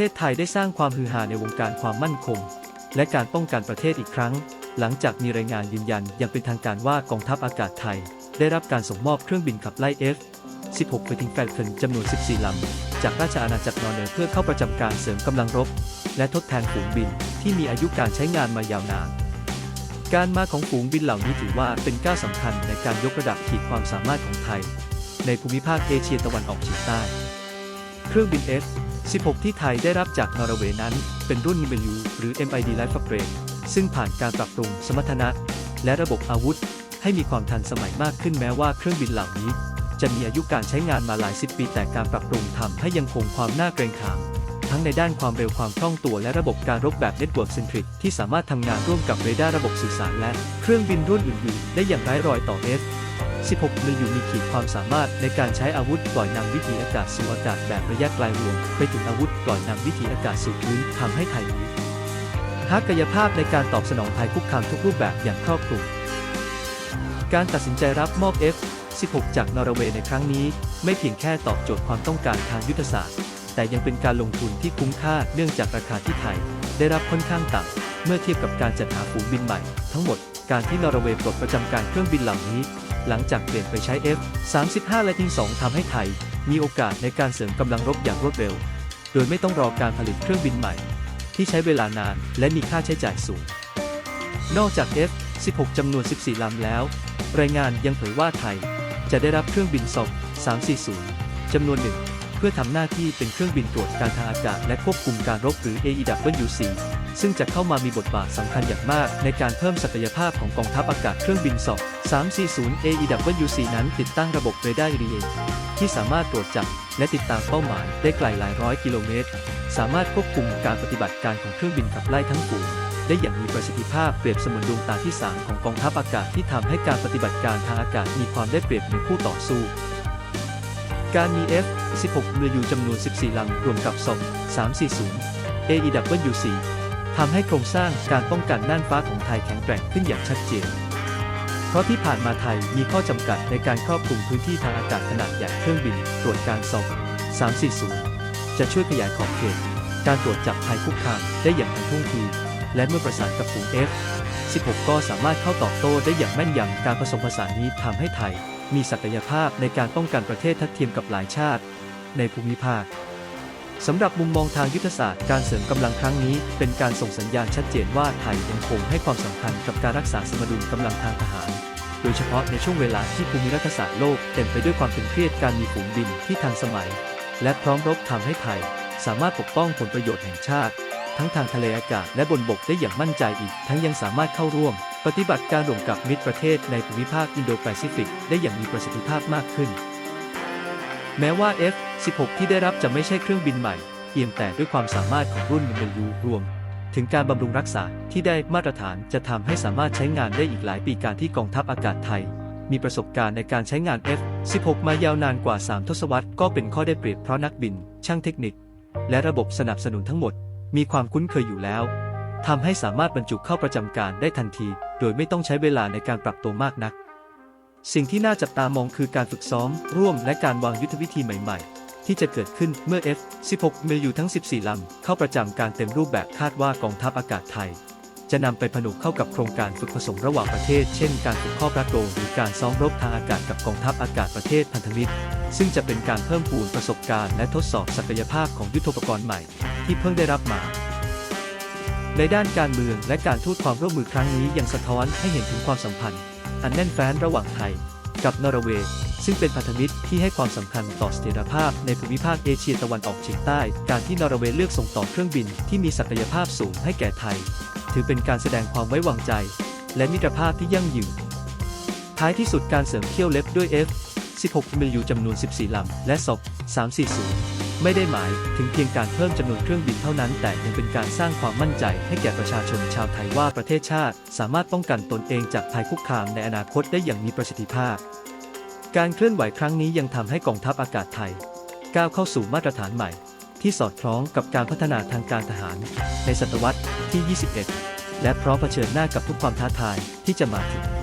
เทศไทยได้สร้างความฮือฮาในวงการความมั่นคง และการป้องกันประเทศอีกครั้ง หลังจากมีรายงานยืนยันอย่างเป็นทางการว่ากองทัพอากาศไทย ได้รับการส่งมอบเครื่องบินขับไล่ F 16 f i g h t i n g Falcon จำนวน 14 ลำ จากราชอาณาจักรนอร์เนอร์เพื่อเข้าประจำการเสริมกำลังรบ และทดแทนฝูงบินที่มีอายุการใช้งานมายาวนาน การมาของฝูงบินเหล่านี้ถือว่าเป็นก้าวสำคัญในการยกระดับขีดความสามารถของไทย ในภูมิภาคเอเชียตะวันออกเฉียงใต้ เครื่องบิน F 16 ที่ไทยได้รับจากนอร์เวย์นั้น เป็นรุ่น MLU หรือ MID Light Upgrade ซึ่งผ่านการปรับปรุงสมรรถนะ และระบบอาวุธ ให้มีความทันสมัยมากขึ้นแม้ว่าเครื่องบินเหล่านี้ จะมีอายุการใช้งานมาหลายสิบปีแต่การปรับปรุงทำให้ยังคงความน่าเกรงขามทั้งในด้านความเร็วความคล่องตัวและระบบการรบแบบ Network Centric ที่สามารถทำงานร่วมกับเรดาร์ระบบสื่อสารและเครื่องบินรุ่นอื่นๆ ได้อย่างไร้รอยต่อ F 16มิลยูมีขีดความสามารถในการใช้อาวุธปล่อยนำวิถีอากาศสู่อากาศแบบระยะไกลรวมไปถึงอาวุธปล่อยนำวิถีอากาศสู่พื้นทำให้ไทยมีทักยภาพในการตอบสนองภัยคุกคามทุกรูปแบบอย่างครอบคลุม การตัดสินใจรับมอบ F 16 จากนอร์เวย์ในครั้งนี้ ไม่เพียงแค่ตอบโจทย์ความต้องการทางยุทธศาสตร์ แต่ยังเป็นการลงทุนที่คุ้มค่าเนื่องจากราคาที่ไทย ได้รับค่อนข้างต่ำเมื่อเทียบกับการจัดหาฝูงบินใหม่ ทั้งหมดการที่นอร์เวย์ปลดประจำการเครื่องบินเหล่านี้ หลังจากเปลี่ยนไปใช้ F 35และทิง2ทำให้ไทย มีโอกาสในการเสริมกำลังรบอย่างรวดเร็ว โดยไม่ต้องรอการผลิตเครื่องบินใหม่ ที่ใช้เวลานานและมีค่าใช้จ่ายสูง นอกจาก F 16 จำนวน 14 ลำแล้ว รายงานยังเผยว่าไทย จะได้รับเครื่องบินซอก340 จำนวนหนึ่ง เพื่อทำหน้าที่เป็นเครื่องบินตรวจการทางอากาศและควบคุมการรบหรือ AEWC ซึ่งจะเข้ามามีบทบาทสำคัญอย่างมาก ในการเพิ่มศักยภาพของกองทัพอากาศเครื่องบินซอก340 AEWC นั้นติดตั้งระบบเรดาร์ EDA ที่สามารถตรวจจับและติดตามเป้าหมายได้ไกลหลายร้อยกิโลเมตร สามารถควบคุมการปฏิบัติการของเครื่องบินขับไล่ทั้งฝูงได้อย่างมีประสิทธิภาพเปรียบเสมือนดวงตาที่3ของกองทัพอากาศที่ทำให้การปฏิบัติการทางอากาศมีความได้เปรียบเหนือคู่ต่อสู้ การมี F 16 เรืออยู่จำนวน 14 ลำรวมกับซอง340 AEWC ทำให้โครงสร้างการป้องกันน่านฟ้าของไทยแข็งแกร่งขึ้นอย่างชัดเจน เพราะที่ผ่านมาไทยมีข้อจำกัดในการครอบคลุมพื้นที่ทางอากาศขนาดใหญ่เครื่องบินตรวจการซอง340 จะช่วยขยายขอบเขต การตรวจจับภัยคุกคามได้อย่างทันท่วงที และเมื่อประสานกับฝูง F 16 ก็สามารถเข้าตอบโต้ได้อย่างแม่นยำการผสมผสานนี้ทำให้ไทย มีศักยภาพในการป้องกันประเทศทัดเทียมกับหลายชาติ ในภูมิภาค สำหรับมุมมองทางยุทธศาสตร์การเสริมกำลังครั้งนี้ เป็นการส่งสัญญาณชัดเจนว่าไทยยังคงให้ความสำคัญกับการรักษาสมดุลกำลังทางทหาร โดยเฉพาะในช่วงเวลาที่ภูมิรัฐศาสตร์โลกเต็มไปด้วยความตึงเครียดการมีฝูงบินที่ทันสมัย และพร้อมรบทำให้ไทย สามารถปกป้องผลประโยชน์แห่งชาติ ทั้งทางทะเลอากาศและบนบกได้อย่างมั่นใจอีก ทั้งยังสามารถเข้าร่วม ปฏิบัติการร่วมกับมิตรประเทศในภูมิภาคอินโดแปซิฟิกได้อย่างมีประสิทธิภาพมากขึ้น แม้ว่า F-16 ที่ได้รับจะไม่ใช่เครื่องบินใหม่ เพียงแต่ด้วยความสามารถของรุ่น MLU รวม ถึงการบำรุงรักษาที่ได้มาตรฐานจะทำให้สามารถใช้งานได้อีกหลายปีการที่กองทัพอากาศไทย มีประสบการณ์ในการใช้งาน F-16 มายาวนานกว่า 3 ทศวรรษก็เป็นข้อได้เปรียบเพราะนักบิน ช่างเทคนิค และระบบสนับสนุนทั้งหมด มีความคุ้นเคยอยู่แล้วทำให้สามารถบรรจุเข้าประจำการได้ทันที โดยไม่ต้องใช้เวลาในการปรับตัวมากนัก สิ่งที่น่าจับตามองคือการฝึกซ้อม ร่วมและการวางยุทธวิธีใหม่ๆ ที่จะเกิดขึ้นเมื่อ F-16 มิลยูทั้ง 14 ลำ เข้าประจำการเต็มรูปแบบคาดว่ากองทัพอากาศไทย จะนำไปผนวกเข้ากับโครงการฝึกผสมระหว่างประเทศ เช่น การฝึกข้อพระโกงหรือการซ้อมรบทางอากาศกับกองทัพอากาศประเทศพันธมิตร ซึ่งจะเป็นการเพิ่มพูนประสบการณ์และทดสอบศักยภาพของยุทธปกรณ์ใหม่ ที่เพิ่งได้รับมาในด้านการเมืองและการทูตความร่วมมือครั้งนี้ยังสะท้อนให้เห็นถึงความสัมพันธ์ อันแน่นแฟ้นระหว่างไทย กับนอร์เวย์ ซึ่งเป็นพันธมิตรที่ให้ความสำคัญต่อเสถียรภาพในภูมิภาคเอเชียตะวันออกเฉียงใต้ การที่นอร์เวย์เลือกส่งต่อเครื่องบินที่มีศักยภาพสูงให้แก่ไทย ถือเป็นการแสดงความไว้วางใจ และมิตรภาพที่ยั่งยืน ท้ายที่สุดการเสริมเที่ยวเล็บด้วย F 16มิลยูจำนวน 14 ลำ และศพ340 ไม่ได้หมายถึงเพียงการเพิ่มจำนวนเครื่องบินเท่านั้น แต่ยังเป็นการสร้างความมั่นใจให้แก่ประชาชนชาวไทยว่าประเทศชาติ สามารถป้องกันตนเองจากภัยคุกคามในอนาคตได้อย่างมีประสิทธิภาพ การเคลื่อนไหวครั้งนี้ยังทำให้กองทัพอากาศไทย ก้าวเข้าสู่มาตรฐานใหม่ ที่สอดคล้องกับการพัฒนาทางการทหาร ในศตวรรษที่ 21 และพร้อมเผชิญหน้ากับทุกความท้าทายที่จะมาถึง